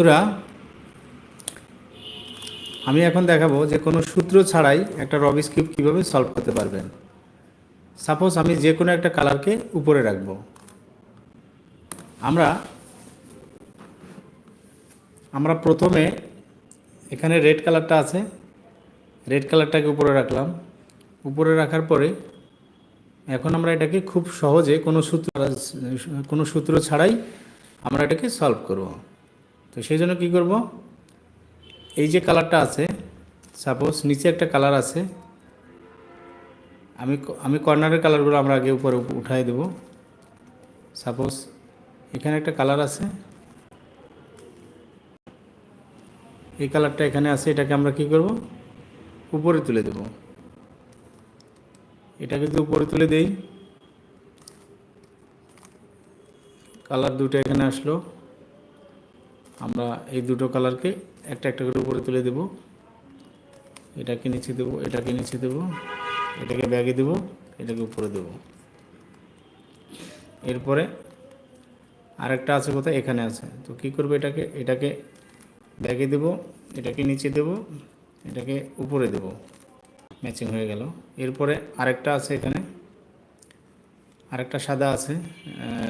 বন্ধুরা, আমি এখন দেখাবো যে কোনো সূত্র ছাড়াই একটা রবিস কিউব কীভাবে সলভ করতে পারবেন। সাপোজ আমি যে কোনো একটা কালারকে উপরে রাখব। আমরা আমরা প্রথমে এখানে রেড কালারটা আছে। রেড কালারটাকে উপরে রাখলাম। উপরে রাখার পরে এখন আমরা এটাকে খুব সহজে কোনো সূত্র কোনো সূত্র ছাড়াই আমরা এটাকে সলভ করব। তো সেই জন্য কী করব? এই যে কালারটা আছে সাপোজ নিচে একটা কালার আছে, আমি আমি কর্নারের কালারগুলো আমরা আগে উপরে উঠাই দেব। সাপোজ এখানে একটা কালার আছে, এই কালারটা এখানে আছে, এটাকে আমরা কি করব? উপরে তুলে দেব। এটাকে যদি উপরে তুলে দেই, কালার দুটো এখানে আসলো। আমরা এই দুটো কালারকে একটা একটা করে উপরে তুলে দেব। এটাকে নিচে দেব, এটাকে নিচে দেব, এটাকে ব্যাগে দেব, এটাকে উপরে দেব। এরপরে আরেকটা আছে কোথায়? এখানে আছে। তো কী করব এটাকে? এটাকে ব্যাগে দেব, এটাকে নিচে দেব, এটাকে উপরে দেব। ম্যাচিং হয়ে গেল। এরপরে আরেকটা আছে এখানে। আরেকটা সাদা আছে।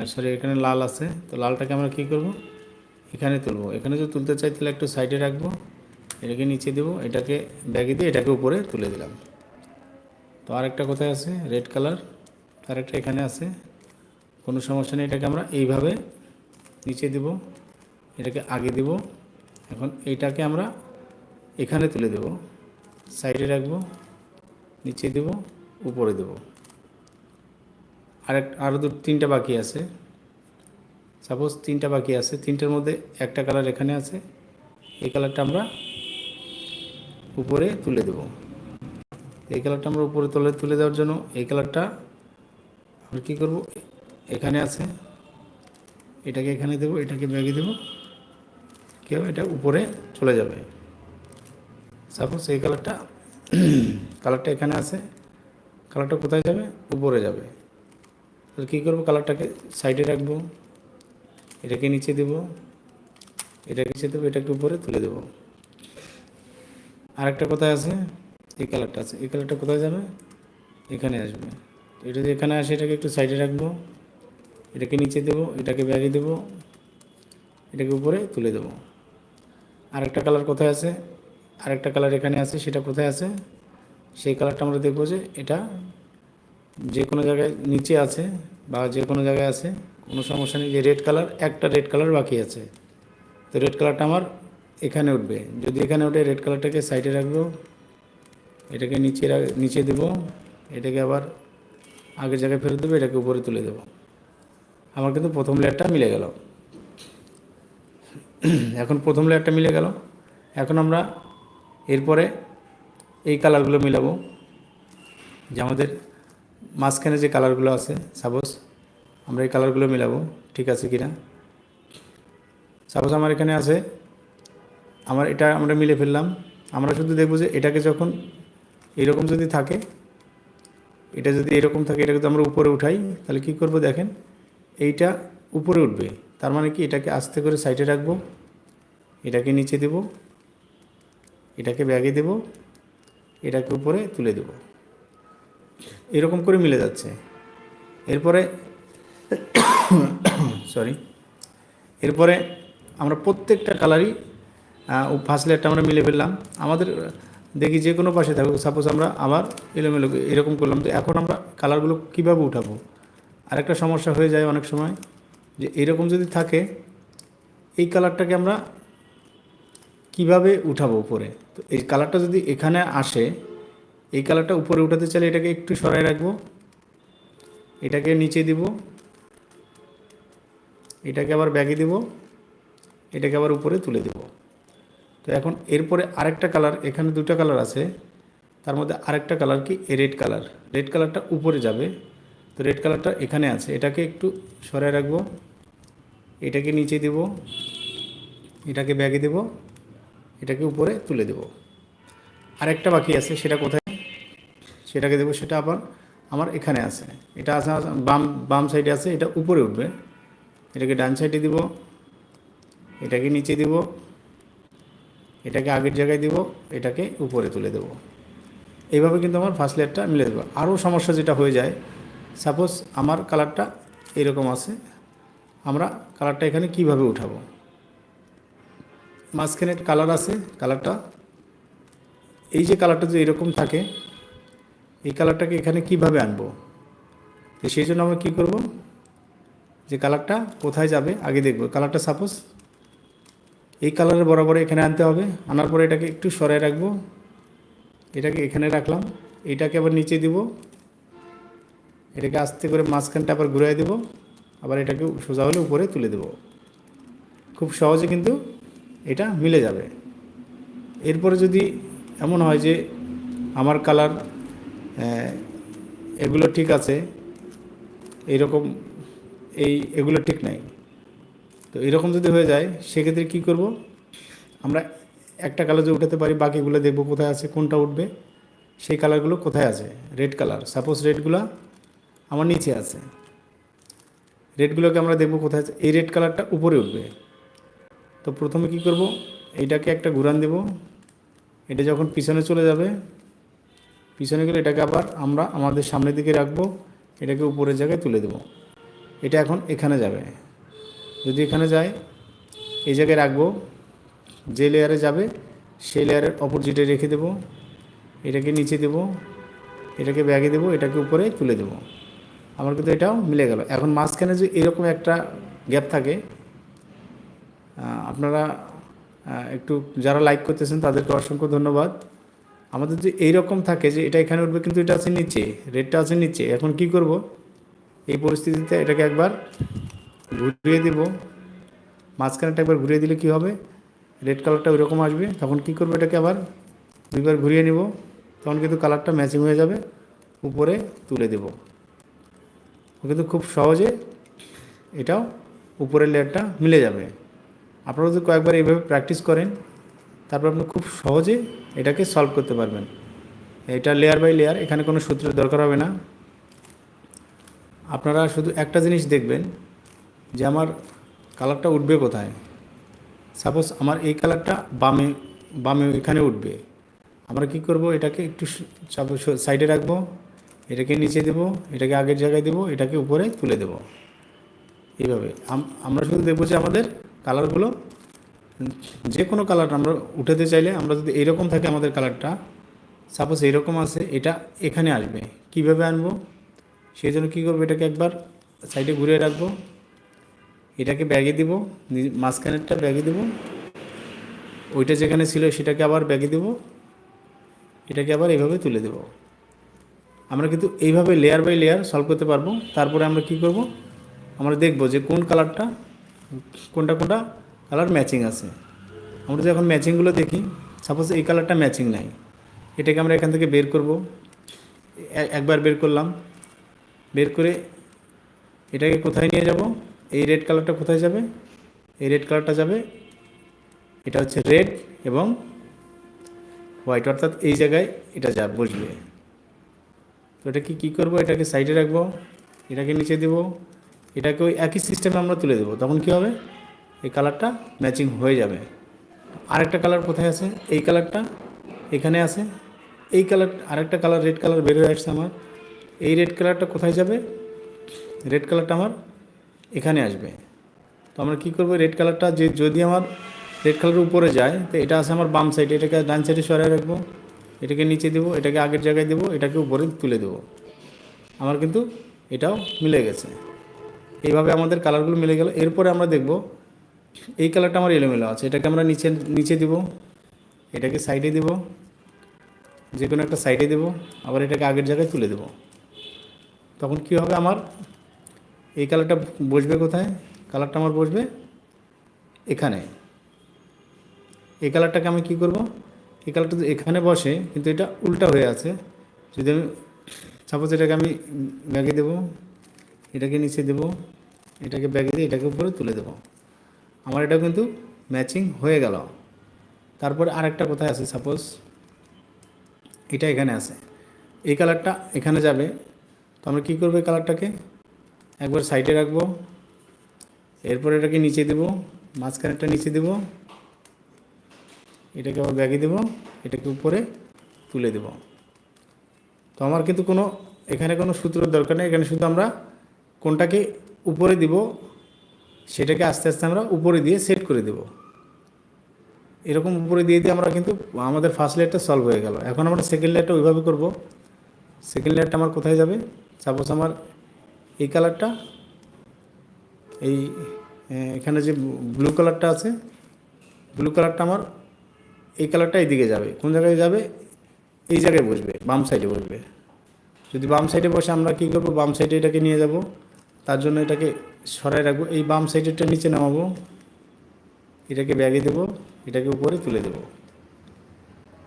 সরি, এখানে লাল আছে। তো লালটাকে আমরা কী করব? এখানে তুলবো। এখানে যদি তুলতে চাই, তাহলে একটু সাইডে রাখব। এটাকে নিচে দেবো। এটাকে ব্যাগে দিয়ে এটাকে উপরে তুলে দিলাম। তো আরেকটা কোথায় আছে? রেড কালার আরেকটা এখানে আছে। কোনো সমস্যা নেই, এটাকে আমরা এইভাবে নিচে দেব। এটাকে আগে দেব। এখন এইটাকে আমরা এখানে তুলে দেব। সাইডে রাখব। নিচে দেব। উপরে দেব। আরেক আরও দু, তিনটা বাকি আছে। সাপোজ তিনটা বাকি আছে, তিনটার মধ্যে একটা কালার এখানে আছে, এই কালারটা আমরা উপরে তুলে দেব। এই কালারটা আমরা উপরে তুলে তুলে দেওয়ার জন্য এই কালারটা আমরা কী করব? এখানে আছে, এটাকে এখানে দেব, এটাকে ব্যাগে দেব কেউ এটা উপরে চলে যাবে। সাপোজ এই কালারটা কালারটা এখানে আছে কালারটা কোথায় যাবে? উপরে যাবে। তাহলে কী করব? কালারটাকে সাইডে রাখব। এটাকে নিচে দেব, এটাকে নিচে দেবো, এটাকে উপরে তুলে দেব। আরেকটা কোথায় আছে? এই কালারটা আছে। এই কালারটা কোথায় যাবে? এখানে আসবে। এটা যদি এখানে আসে, এটাকে একটু সাইডে রাখব। এটাকে নিচে দেব, এটাকে ব্যাগে দেব, এটাকে উপরে তুলে দেব। আরেকটা কালার কোথায় আছে? আরেকটা কালার এখানে আছে, সেটা কোথায় আছে? সেই কালারটা আমরা দেখব যে এটা যে কোনো জায়গায় নিচে আছে বা যে কোনো জায়গায় আছে। কোনো সমস্যা নেই, যে রেড কালার একটা রেড কালার বাকি আছে। তো রেড কালারটা আমার এখানে উঠবে। যদি এখানে ওঠে রেড কালারটাকে সাইডে রাখব, এটাকে নিচে নিচে দেবো, এটাকে আবার আগের জায়গায় ফেরত দেবো, এটাকে উপরে তুলে দেবো। আমার কিন্তু প্রথম লেয়ারটা মিলে গেল। এখন প্রথম লেয়ারটা মিলে গেল। এখন আমরা এরপরে এই কালারগুলো মিলাবো। যে আমাদের মাঝখানে যে কালারগুলো আছে সাপোজ আমরা এই কালারগুলো মিলাবো, ঠিক আছে কি না সাপোজ আমার এখানে আছে, আমার এটা আমরা মিলে ফেললাম, আমরা শুধু দেখব যে এটাকে যখন এরকম যদি থাকে, এটা যদি এরকম থাকে, এটাকে যদি আমরা উপরে উঠাই, তাহলে কি করব দেখেন, এইটা উপরে উঠবে। তার মানে কি, এটাকে আস্তে করে সাইডে রাখব, এটাকে নিচে দেব, এটাকে ব্যাগে দেব, এটাকে উপরে তুলে দেব। এরকম করে মিলে যাচ্ছে। এরপরে সরি এরপরে আমরা প্রত্যেকটা কালারই ফার্স্ট লেয়ারটা আমরা মিলে ফেললাম। আমাদের দেখি যে কোনো পাশে থাকুক। সাপোজ আমরা আবার এলোমেলো এরকম করলাম। তো এখন আমরা কালারগুলো কীভাবে উঠাবো? আরেকটা সমস্যা হয়ে যায় অনেক সময়, যে এরকম যদি থাকে, এই কালারটাকে আমরা কীভাবে উঠাবো উপরে? তো এই কালারটা যদি এখানে আসে, এই কালারটা উপরে উঠাতে চাইলে এটাকে একটু সরাই রাখব। এটাকে নিচে দিব। এটাকে আবার ব্যাগে দিব, এটাকে আবার উপরে তুলে দেব। তো এখন এরপরে আরেকটা কালার, এখানে দুটো কালার আছে, তার মধ্যে আরেকটা কালার কি? Red colour. রেড কালারটা উপরে যাবে। তো রেড কালারটা এখানে আছে। এটাকে একটু সরাই রাখব। এটাকে নিচে দেব। এটাকে ব্যাগে দেব। এটাকে উপরে তুলে দেব। আরেকটা বাকি আছে, সেটা কোথায়? সেটাকে দেবো, সেটা আবার আমার এখানে আছে। এটা আছে, বাম বাম সাইডে আছে, এটা উপরে উঠবে। এটাকে ডান সাইডে দিব, এটাকে নিচে দিব, এটাকে আগের জায়গায় দিব, এটাকে উপরে তুলে দেব। এইভাবে কিন্তু আমার ফার্স্ট লেয়ারটা মিলে দেবো আরও সমস্যা যেটা হয়ে যায় সাপোজ আমার কালারটা এরকম আছে, আমরা কালারটা এখানে কীভাবে উঠাবো? মাঝখানে কালার আছে কালারটা এই যে কালারটা যদি এরকম থাকে, এই কালারটাকে এখানে কীভাবে আনব? তো সেই জন্য আমরা কী করব? যে কালারটা কোথায় যাবে, আগে দেখব। কালারটা সাপোজ এই কালারের বরাবর এখানে আনতে হবে। আনার পরে এটাকে একটু সরাই রাখব। এটাকে এখানে রাখলাম। এটাকে আবার নিচে দিব। এটাকে আস্তে করে মাঝখানটা আবার ঘুরাই দেব। আবার এটাকে সোজা হলে উপরে তুলে দেব। খুব সহজে কিন্তু এটা মিলে যাবে। এরপরে যদি এমন হয় যে আমার কালার এগুলো ঠিক আছে, এইরকম এই, এগুলো ঠিক নাই। তো এরকম যদি হয়ে যায়, সেক্ষেত্রে কী করব? আমরা একটা কালার যদি উঠাতে পারি, বাকিগুলো দেখব কোথায় আছে, কোনটা উঠবে, সেই কালারগুলো কোথায় আছে? রেড কালার সাপোজ রেডগুলো আমার নিচে আছে। রেডগুলোকে আমরা দেখব কোথায় আছে? এই রেড কালারটা উপরে উঠবে। তো প্রথমে কি করব? এইটাকে একটা ঘুরান দেব। এটা যখন পিছনে চলে যাবে, পিছনে গেলে এটাকে আবার আমরা আমাদের সামনের দিকে রাখব। এটাকে উপরের জায়গায় তুলে দেব। এটা এখন এখানে যাবে। যদি এখানে যায়, এই জায়গায় রাখব। যে লেয়ারে যাবে, সেই লেয়ারের অপোজিটে রেখে দেব। এটাকে নিচে দেব, এটাকে ব্যাগে দেব, এটাকে উপরে তুলে দেব। আমার কিন্তু এটাও মিলে গেল। এখন মাঝখানে যে এরকম একটা গ্যাপ থাকে আপনারা একটু যারা লাইক করতেছেন, তাদেরকে অসংখ্য ধন্যবাদ। আমাদের যে এইরকম থাকে যে এটা এখানে উঠবে, কিন্তু এটা আছে নিচে রেটটা আছে নিচে। এখন কি করব? এই পরিস্থিতিতে এটাকে একবার ঘুরিয়ে দিব। মাঝখানেটা একবার ঘুরিয়ে দিলে কি হবে? রেড কালারটা ওইরকম আসবে। তখন কি করব এটাকে আবার? দুইবার ঘুরিয়ে নিব। তখন কিন্তু কালারটা ম্যাচিং হয়ে যাবে। উপরে তুলে দেব। কিন্তু খুব সহজে এটাও উপরের লেয়ারটা মিলে যাবে। আপনারা যদি কয়েকবার এইভাবে প্র্যাকটিস করেন, তারপর আপনি খুব সহজে এটাকে সলভ করতে পারবেন। এটা লেয়ার বাই লেয়ার এখানে কোনো সূত্রের দরকার হবে না। আপনারা শুধু একটা জিনিস দেখবেন যে আমার কালারটা উঠবে কোথায়। সাপোজ আমার এই কালারটা বামে বামে এখানে উঠবে। আমরা কি করব? এটাকে একটু সাইডে রাখব, এটাকে নিচে দেব, এটাকে আগের জায়গায় দেব, এটাকে উপরে তুলে দেব। এইভাবে। আম- আমরা শুধু দেখব যে আমাদের কালারগুলো, যে কোনো কালার আমরা উঠাতে চাইলে আমরা যদি এইরকম থাকে আমাদের কালারটা, সাপোজ এইরকম আছে, এটা এখানে আসবে। কীভাবে আনব? সেই জন্য কী করব, এটাকে একবার সাইডে ঘুরে রাখব। এটাকে ব্যাগে দিব মাঝখানেরটা ব্যাগে দিব। ওইটা যেখানে ছিল সেটাকে আবার ব্যাগে দিব। এটাকে আবার এইভাবে তুলে দেব। আমরা কিন্তু এইভাবে লেয়ার বাই লেয়ার সলভ করতে পারব। তারপরে আমরা কি করব, আমরা দেখব যে কোন কালারটা কোনটা কোনটা কালার ম্যাচিং আছে। আমরা যখন ম্যাচিংগুলো দেখি সাপোজ এই কালারটা ম্যাচিং নাই। এটাকে আমরা এখান থেকে বের করব। একবার বের করলাম। বের করে এটাকে কোথায় নিয়ে যাব? এই রেড কালারটা কোথায় যাবে? এই রেড কালারটা যাবে, এটা হচ্ছে রেড এবং হোয়াইট অর্থাৎ এই জায়গায় এটা যা বসবে। তো এটাকে কী করব? এটাকে সাইডে রাখব, এটাকে নিচে দেব, এটাকে ওই একই সিস্টেমে আমরা তুলে দেবো। তখন কী হবে? এই কালারটা ম্যাচিং হয়ে যাবে। আরেকটা কালার কোথায় আছে? এই কালারটা এখানে আছে। এই কালার আরেকটা কালার রেড কালার বের হয়ে আসছে আমার। এই রেড কালারটা কোথায় যাবে? রেড কালারটা আমার এখানে আসবে। তো আমরা কী করব? রেড কালারটা যে যদি আমার রেড কালারের উপরে যায়, তো এটা আছে আমার বাম সাইডে এটাকে ডান সাইডে সরাই রাখব। এটাকে নিচে দেবো, এটাকে আগের জায়গায় দেবো, এটাকে উপরে তুলে দেবো। আমার কিন্তু এটাও মিলে গেছে। এইভাবে আমাদের কালারগুলো মিলে গেল। এরপরে আমরা দেখব, এই কালারটা আমার এলোমেলো আছে। এটাকে আমরা নিচে নিচে দিব। এটাকে সাইডে দিব। যে কোনো একটা সাইডে দেব। আবার এটাকে আগের জায়গায় তুলে দেব। তখন কি হবে আমার? এই কালারটা বসবে কোথায়? কালারটা আমার বসবে এখানে। এই কালারটাকে আমি কি করব? এই কালারটা তো এখানে বসে, কিন্তু এটা উল্টা হয়ে আছে, যদি আমি সাপোজ এটাকে আমি ব্যাগে দেবো, এটাকে নিচে দেবো, এটাকে ব্যাগে দিয়ে এটাকে উপরে তুলে দেবো। আমার এটা কিন্তু ম্যাচিং হয়ে গেল। তারপরে আরেকটা কোথায় আছে? সাপোজ এটা এখানে আছে। এই কালারটা এখানে যাবে। তো আমরা কী করব কালারটাকে? একবার সাইডে রাখব। এরপর এটাকে নিচে দেবো। মাঝখানেরটা নিচে দেবো। এটাকে আবার ব্যাগে দেবো। এটাকে উপরে তুলে দেব। তো আমার কিন্তু কোনো, এখানে কোনো সূত্রের দরকার নেই। এখানে শুধু আমরা কোনটাকে উপরে দিব, সেটাকে আস্তে আস্তে আমরা উপরে দিয়ে সেট করে দেব। এরকম উপরে দিয়ে দিয়ে আমরা কিন্তু আমাদের ফার্স্ট লেয়ারটা সলভ হয়ে গেল। এখন আমরা সেকেন্ড লেয়ারটা ওইভাবে করব। সেকেন্ড লেয়ারটা আমার কোথায় যাবে? সাপোজ আমার এই কালারটা, এই এখানে যে ব্লু কালারটা আছে, ব্লু কালারটা আমার এই কালারটা এইদিকে যাবে। কোন জায়গায় যাবে? এই জায়গায় বসবে, বাম সাইডে বসবে। যদি বাম সাইডে বসে আমরা কী করব? বাম সাইডে এটাকে নিয়ে যাব। তার জন্য এটাকে সরাই রাখব। এই বাম সাইডেরটা নিচে নামাবো। এটাকে ব্যাগে দেবো। এটাকে উপরে তুলে দেবো।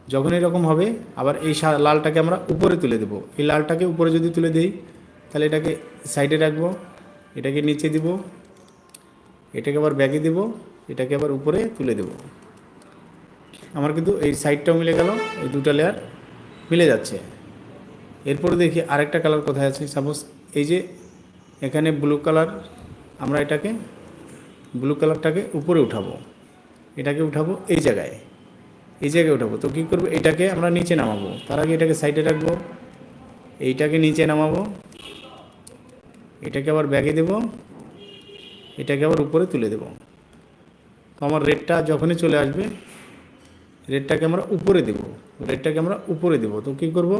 যখন এরকম হবে, আবার এই লালটাকে আমরা উপরে তুলে দেবো। এই লালটাকে উপরে যদি তুলে দিই, তাহলে এটাকে সাইডে রাখব, এটাকে নিচে দিব, এটাকে আবার ব্যাগে দিব, এটাকে আবার উপরে তুলে দেব। আমার কিন্তু এই সাইডটাও মিলে গেল, এই দুটো লেয়ার মিলে যাচ্ছে। এরপরে দেখি আরেকটা কালার কোথায় আছে। সাপোজ এই যে এখানে ব্লু কালার আমরা এটাকে ব্লু কালারটাকে উপরে উঠাবো। এটাকে উঠাবো এই জায়গায়। এই জায়গায় উঠাবো। তো কী করব? এটাকে আমরা নিচে নামাবো। তার আগে এটাকে সাইডে রাখব। এইটাকে নিচে নামাবো। এটাকে আবার ব্যাগে দেব। এটাকে আবার উপরে তুলে দেব। তো আমার রেটটা যখনই চলে আসবে, রেটটাকে আমরা উপরে দেব। রেটটাকে আমরা উপরে দেব। তো কী করব?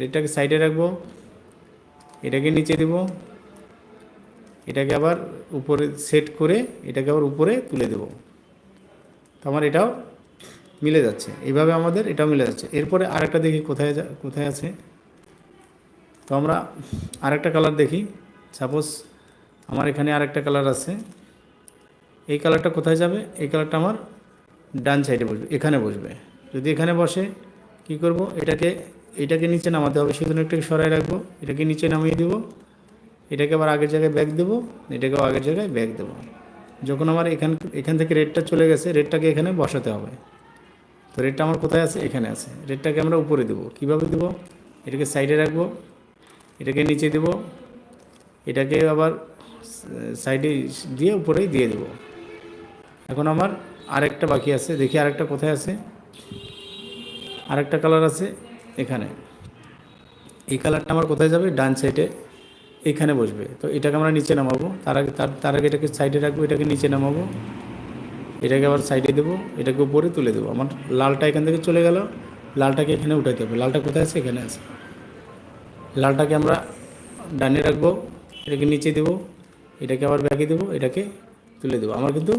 রেটটাকে সাইডে রাখব। এটাকে নিচে দেব। এটাকে আবার উপরে সেট করে এটাকে আবার উপরে তুলে দেব। তো আমার এটাও মিলে যাচ্ছে। এইভাবে আমাদের এটাও মিলে যাচ্ছে। এরপরে আরেকটা দেখি কোথায় কোথায় আছে। তো আমরা আরেকটা কালার দেখি। সাপোজ আমার এখানে আরেকটা কালার আছে। এই কালারটা কোথায় যাবে? এই কালারটা আমার ডান সাইডে বসবে, এখানে বসবে। যদি এখানে বসে, কি করব? এটাকে এটাকে নিচে নামাতে হবে। সেজন্য এটাকে সরাই রাখব। এটাকে নিচে নামিয়ে দেবো। এটাকে আবার আগের জায়গায় ব্যাগ দেবো। এটাকেও আগের জায়গায় ব্যাগ দেবো। যখন আমার এখান এখান থেকে রেটটা চলে গেছে রেটটাকে এখানে বসাতে হবে। তো রেটটা আমার কোথায় আছে? এখানে আছে। রেটটাকে আমরা উপরে দেবো। কীভাবে দেবো? এটাকে সাইডে রাখব, এটাকে নিচে দেবো, এটাকে আবার সাইডে দিয়ে উপরেই দিয়ে দেবো। এখন আমার আরেকটা বাকি আছে। দেখি আরেকটা কোথায় আছে। আরেকটা কালার আছে এখানে। এই কালারটা আমার কোথায় যাবে? ডান সাইডে। এখানে বসবে। তো এটাকে আমরা নিচে নামাবো। তার আগে, তার তার আগে এটাকে সাইডে রাখব, এটাকে নিচে নামাবো। এটাকে আবার সাইডে দেবো, এটাকে উপরে তুলে দেবো। আমার লালটা এখান থেকে চলে গেল, লালটাকে এখানে উঠাইতে হবে। লালটা কোথায় আছে? এখানে আছে। লালটাকে আমরা ডানে রাখব, এটাকে নিচে দেবো, এটাকে আবার ব্যাগে দেবো, এটাকে তুলে দেবো। আমার কিন্তু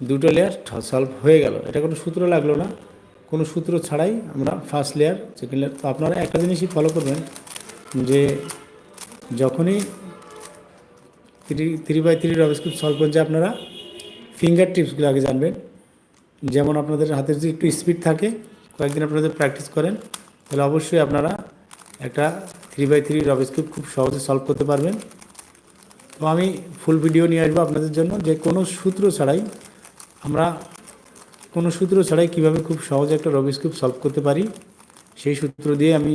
দুটো লেয়ার সলভ হয়ে গেল। এটা কোনো সূত্র লাগল না। কোনো সূত্র ছাড়াই আমরা ফার্স্ট লেয়ার সেকেন্ড লেয়ার তো আপনারা একটা জিনিসই ফলো করবেন যে যখনই থ্রি থ্রি বাই থ্রি রবিস্ক্রিপ্ট সলভ করছে আপনারা ফিঙ্গার টিপসগুলো আগে জানবেন। যেমন আপনাদের হাতের যদি একটু স্পিড থাকে, কয়েকদিন আপনাদের প্র্যাকটিস করেন, তাহলে অবশ্যই আপনারা একটা থ্রি বাই থ্রি রবিস্ক্রিপ্ট খুব সহজে সলভ করতে পারবেন। তো আমি ফুল ভিডিও নিয়ে আসব আপনাদের জন্য। যে কোনো সূত্র ছাড়াই আমরা, কোনো সূত্র ছাড়াই কীভাবে খুব সহজে একটা রবিস্ক্রিপ্ট সলভ করতে পারি, সেই সূত্র দিয়ে আমি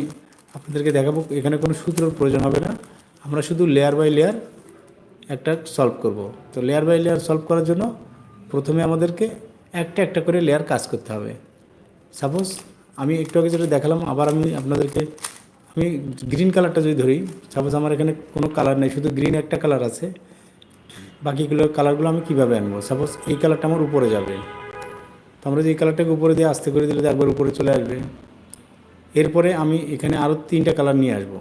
আপনাদেরকে দেখাবো। এখানে কোনো সূত্রের প্রয়োজন হবে না। আমরা শুধু লেয়ার বাই লেয়ার একটা সলভ করব। তো লেয়ার বাই লেয়ার সলভ করার জন্য প্রথমে আমাদেরকে একটা একটা করে লেয়ার কাজ করতে হবে। সাপোজ আমি একটু আগে যেটা দেখালাম, আবার আমি আপনাদেরকে, আমি গ্রিন কালারটা যদি ধরি সাপোজ আমার এখানে কোনো কালার নেই, শুধু গ্রিন একটা কালার আছে। বাকিগুলো কালারগুলো আমি কীভাবে আনব? সাপোজ এই কালারটা আমার উপরে যাবে। তো আমরা যদি এই কালারটাকে উপরে দিয়ে আস্তে করে দিলে একবার উপরে চলে আসবে। এরপরে আমি এখানে আরও তিনটা কালার নিয়ে আসব।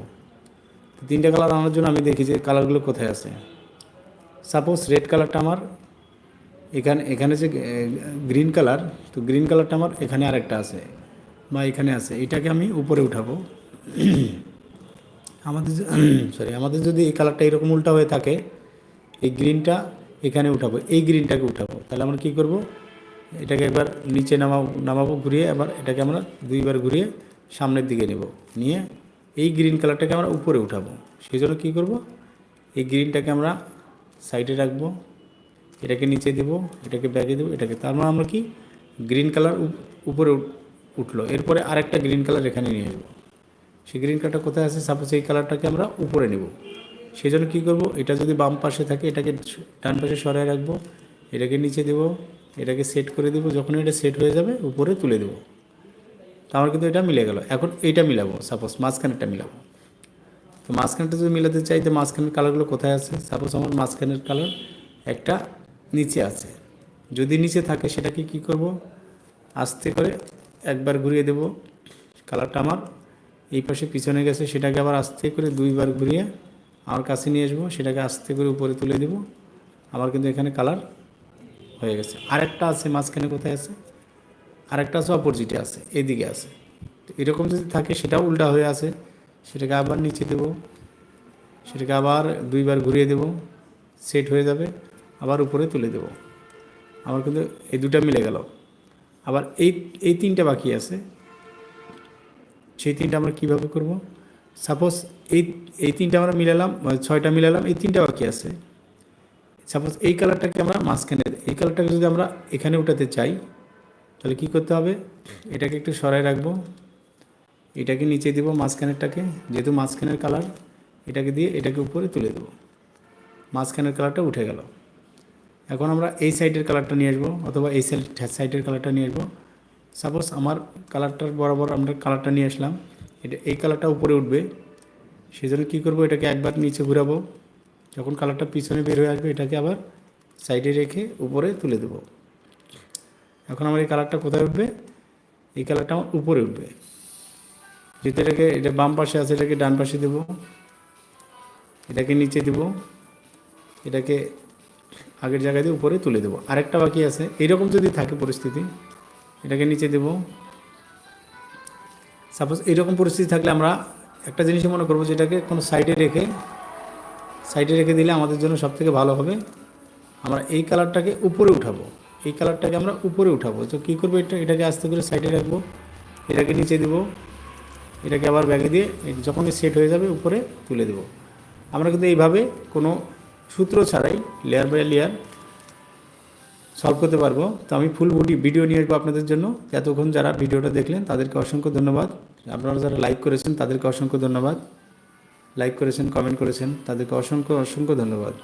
তিনটা কালার আনার জন্য আমি দেখি যে কালারগুলো কোথায় আছে। সাপোজ রেড কালারটা আমার এখানে এখানে যে গ্রিন কালার তো গ্রিন কালারটা আমার এখানে আরেকটা আছে, বা এখানে আছে, এটাকে আমি উপরে উঠাবো। আমাদের সরি আমাদের যদি এই কালারটা এরকম উল্টা হয়ে থাকে, এই গ্রিনটা এখানে উঠাবো, এই গ্রিনটাকে উঠাবো। তাহলে আমরা কী করব? এটাকে একবার নিচে নামাবো নামাবো, ঘুরিয়ে, আবার এটাকে আমরা দুইবার ঘুরিয়ে সামনের দিকে নেব। নিয়ে এই গ্রিন কালারটাকে আমরা উপরে উঠাবো। সেই জন্য কী করব? এই গ্রিনটাকে আমরা সাইডে রাখব। এটাকে নিচে দেব, এটাকে ব্যাগে দেবো, এটাকে। তার মানে আমরা কি? গ্রিন কালার উপরে উঠ- উঠল। এরপরে আরেকটা গ্রিন কালার এখানে নিয়ে আসব। সেই গ্রিন কালারটা কোথায় আছে? সাপোজ এই কালারটাকে আমরা উপরে নেব। সেই জন্য কী করব? এটা যদি বাম পাশে থাকে, এটাকে ডান পাশে সরাই রাখব। এটাকে নিচে দেব, এটাকে সেট করে দেবো। যখন এটা সেট হয়ে যাবে, উপরে তুলে দেবো। তো আমার কিন্তু এটা মিলে গেল। এখন এইটা মিলাবো, সাপোজ মাঝখানেরটা মিলাবো। তো মাঝখানটা যদি মিলাতে চাই, তো মাঝখানের কালারগুলো কোথায় আছে? সাপোজ আমার মাঝখানের কালার একটা নিচে আছে। যদি নিচে থাকে, সেটাকে কি করব? আস্তে করে একবার ঘুরিয়ে দেব। কালারটা আমার এই পাশে পিছনে গেছে, সেটাকে আবার আস্তে করে দুইবার ঘুরিয়ে আমার কাছে নিয়ে আসব। সেটাকে আস্তে করে উপরে তুলে দেব। আমার কিন্তু এখানে কালার হয়ে গেছে। আরেকটা আছে, মাঝখানে কোথায় আছে? আরেকটা আছে, অপোজিটে আছে, এদিকে আছে। এরকম যদি থাকে, সেটাও উল্টা হয়ে আছে। সেটাকে আবার নিচে দেব। সেটাকে আবার দুইবার ঘুরিয়ে দেব। সেট হয়ে যাবে। আবার উপরে তুলে দেব। আমার কিন্তু এই দুটা মিলে গেল। আবার এই এই তিনটা বাকি আছে। সেই তিনটা আমরা কীভাবে করব? সাপোজ এই এই তিনটা আমরা মিলালাম মানে ছয়টা মিলালাম, এই তিনটা বাকি আছে। সাপোজ এই কালারটাকে আমরা মাঝখানে, এই কালারটাকে যদি আমরা এখানে উঠাতে চাই, তাহলে কি করতে হবে? এটাকে একটু সরাই রাখব। এটাকে নিচে দিব মাঝখানেরটাকে, যেহেতু মাঝখানের কালার এটাকে দিয়ে এটাকে উপরে তুলে দেবো। মাঝখানের কালারটা উঠে গেল। এখন আমরা এই সাইডের কালারটা নিয়ে আসব, অথবা এই সাইড সাইডের কালারটা নিয়ে আসব। সাপোজ আমার কালারটার বরাবর আমরা কালারটা নিয়ে আসলাম, এটা এই কালারটা উপরে উঠবে। সেই জন্য কী করব, এটাকে একবার নিচে ঘুরাবো। যখন কালারটা পিছনে বের হয়ে আসবে, এটাকে আবার সাইডে রেখে উপরে তুলে দেবো। এখন আমার এই কালারটা কোথায় উঠবে? এই কালারটা আমার উপরে উঠবে। যেহেতু এটাকে এটা বাম পাশে আছে, এটাকে ডান পাশে দেবো। এটাকে নিচে দেবো। এটাকে আগের জায়গায় দিয়ে উপরে তুলে দেবো। আরেকটা বাকি আছে। এইরকম যদি থাকে পরিস্থিতি, এটাকে নিচে দেবো। সাপোজ এরকম পরিস্থিতি থাকলে আমরা একটা জিনিস মনে করব, যেটাকে কোনো সাইডে রেখে সাইডে রেখে দিলে আমাদের জন্য সবথেকে ভালো হবে, আমরা এই কালারটাকে উপরে উঠাবো। এই কালারটাকে আমরা উপরে উঠাবো। তো কী করব? এটা, এটাকে আস্তে করে সাইডে রাখব। এটাকে নিচে দেবো। এটাকে আবার ব্যাগে দিয়ে যখন সেট হয়ে যাবে, উপরে তুলে দেবো। আমরা কিন্তু এইভাবে কোনো সূত্র ছাড়াই লেয়ার বাই লেয়ার সলভ করতে পারব। তো আমি ফুল ভিডিও নিয়ে আসব আপনাদের জন্য। এতক্ষণ যারা ভিডিওটা দেখলেন, তাদেরকে অসংখ্য ধন্যবাদ। আপনারা যারা লাইক করেছেন, তাদেরকে অসংখ্য ধন্যবাদ। লাইক করেছেন কমেন্ট করেছেন, তাদেরকে অসংখ্য অসংখ্য ধন্যবাদ।